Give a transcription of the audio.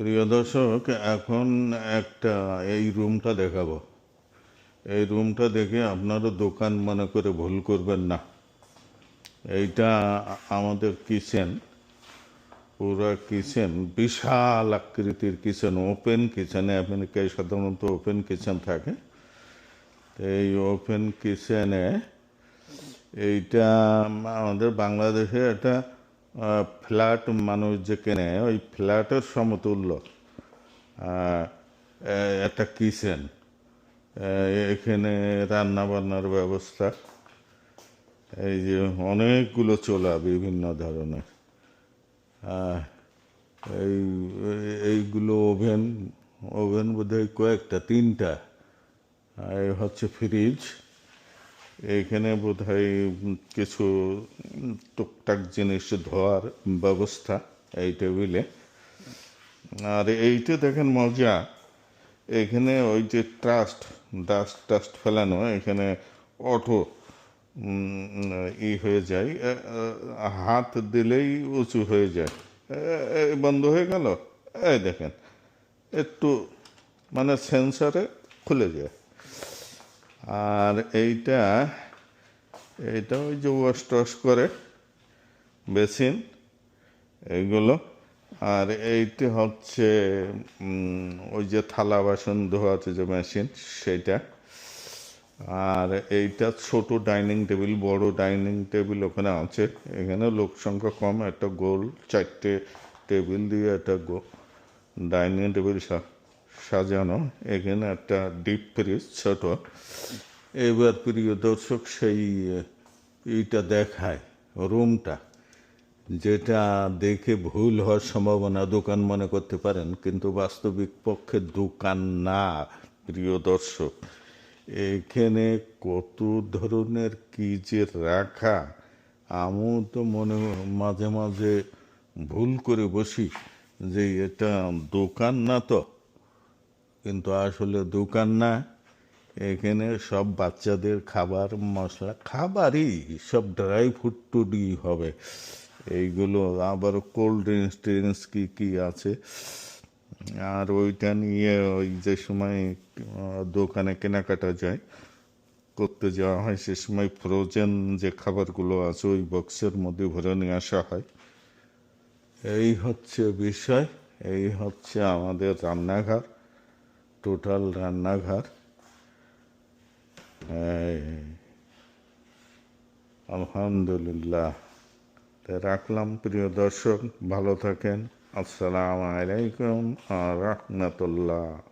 প্রিয় দর্শক, এখন একটা এই রুমটা দেখাবো। এই রুমটা দেখে আপনারা দোকান মনে করে ভুল করবেন না। এইটা আমাদের কিচেন, পুরো কিচেন, বিশাল আকৃতির কিচেন, ওপেন কিচেনে। আমেরিকায় সাধারণত ওপেন কিচেন থাকে। এই ওপেন কিচেনে এইটা আমাদের বাংলাদেশে একটা ফ্ল্যাট মানুষ যে কেনে, ওই ফ্ল্যাটের সমতুল্য। একটা কিচেন। এখানে রান্না বান্নার ব্যবস্থা। এই যে অনেকগুলো চোলা বিভিন্ন ধরনের। এই, এইগুলো ওভেন ওভেন বোধহয় কয়েকটা, তিনটা। এই হচ্ছে ফ্রিজ। এখানে বোধহয় কিছু টুকটাক জিনিস ধোয়ার ব্যবস্থা এই টেবিলে। আর এইটা দেখেন মজা, এখানে ওই যে ট্রাস্ট, ডাস্ট টাস্ট ফেলানো, এখানে অটো ই হয়ে যায় হাত দিলেই উঁচু হয়ে যায়। বন্ধ হয়ে গেল? এই দেখেন, একটু মানে সেন্সারে খুলে যায়। আর এইটা এইটা ওই যে ওয়াশ টস করে, বেসিন, এইগুলো। আর এইটা হচ্ছে ওই যে থালা বাসন ধোয়াতে যে মেশিন সেইটা। আর এইটা ছোট ডাইনিং টেবিল বড় ডাইনিং টেবিল ওখানে আছে। এখানে লোক সংখ্যা কম, একটা গোল চারটে টেবিল দিয়ে একটা ডাইনিং টেবিল সাজানো, এখানে একটা ডিপ ফ্রিজ ছোট। এবার প্রিয় দর্শক, সেই এইটা দেখায় রুমটা যেটা দেখে ভুল হওয়ার সম্ভাবনা, দোকান মনে করতে পারেন, কিন্তু বাস্তবিক পক্ষে দোকান না, প্রিয় দর্শক। এখানে কত ধরনের কি যে রাখা, আমিও তো মনে, মাঝে মাঝে ভুল করে বসি যে এটা দোকান না তো। কিন্তু আসলে দোকান না, এখানে সব বাচ্চাদের খাবার, মশলা, খাবারই সব ড্রাই ফ্রুট টুডি হবে। এইগুলো আবার কোল্ড ড্রিঙ্কস ট্রিঙ্কস কী কী আছে? আর ওইটা নিয়ে ওই যে সময় দোকানে কেনাকাটা যায়, করতে যাওয়া হয়, সে সময় ফ্রোজেন যে খাবারগুলো আছে, ওই বক্সের মধ্যে ভরে নিয়ে আসা হয়। এই হচ্ছে বিষয়, এই হচ্ছে আমাদের রান্নাঘর। টোটাল রান্নাঘর আলহামদুলিল্লাহ। রাখলাম প্রিয় দর্শক ভালো থাকেন। আসসালামু আলাইকুম রহমতুল্লাহ।